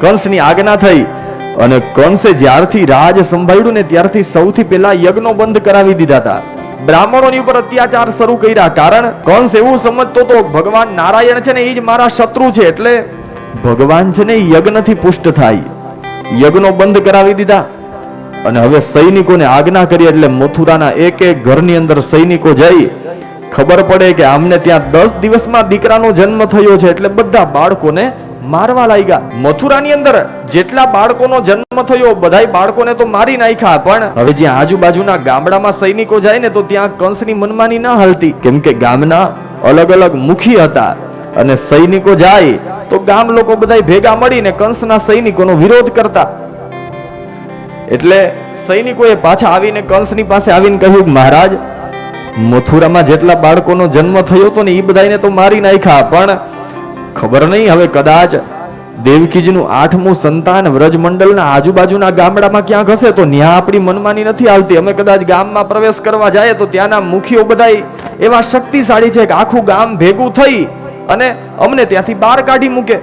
કંસની આજ્ઞા થઈ અને કંસે જ્યારથી રાજ સંભાળ્યું ને ત્યારથી સૌથી પહેલા યજ્ઞો બંધ કરાવી દીધા હતા. બ્રાહ્મણોની ઉપર અત્યાચાર શરૂ કર્યા કારણ કંસ એવું સમજતો તો ભગવાન નારાયણ છે ને એ જ મારા શત્રુ છે એટલે ભગવાન છે ને યજ્ઞથી પુષ્ટ થાય. યજ્ઞો બંધ કરાવી દીધા અને હવે સૈનિકોને આજ્ઞા કરી એટલે મથુરાના એક એક ઘરની અંદર સૈનિકો જઈ ખબર પડે કે આમને ત્યાં દસ દિવસમાં દીકરાનો જન્મ થયો છે એટલે બધા બાળકોને મારવા લાગ્યા મથુરાની અંદર જેટલા બાળકોનો જન્મ થયો, બધાય બાળકોને તો મારી નાખ્યા. પણ હવે જે આજુબાજુના ગામડામાં સૈનિકો જાય ને, તો ત્યાં કંસની મનમાની ના હાલતી. કેમ કે ગામના અલગ અલગ મુખી હતા. અને સૈનિકો જાય, તો ગામ લોકો બધાય ભેગા મળીને કંસના સૈનિકોનો વિરોધ કરતા. એટલે સૈનિકોએ પાછા આવીને કંસની પાસે આવીને કહ્યું, મહારાજ, મથુરામાં જેટલા બાળકોનો જન્મ થયો હતો ને એ બધાને તો મારી નાખ્યા. પણ ખબર નહીં? હવે કદાચ દેવકીજીનું આઠમું સંતાન વ્રજમંડળના આજુબાજુના ગામડામાં ક્યાંક હશે તો ન્યા આપણી મનમાની નથી આવતી. અમે કદાચ ગામમાં પ્રવેશ કરવા જઈએ તો ત્યાંના મુખીઓ બધાય એવા શક્તિશાળી છે કે આખું ગામ ભેગું થઈ અને અમને ત્યાંથી બહાર કાઢી મૂકે.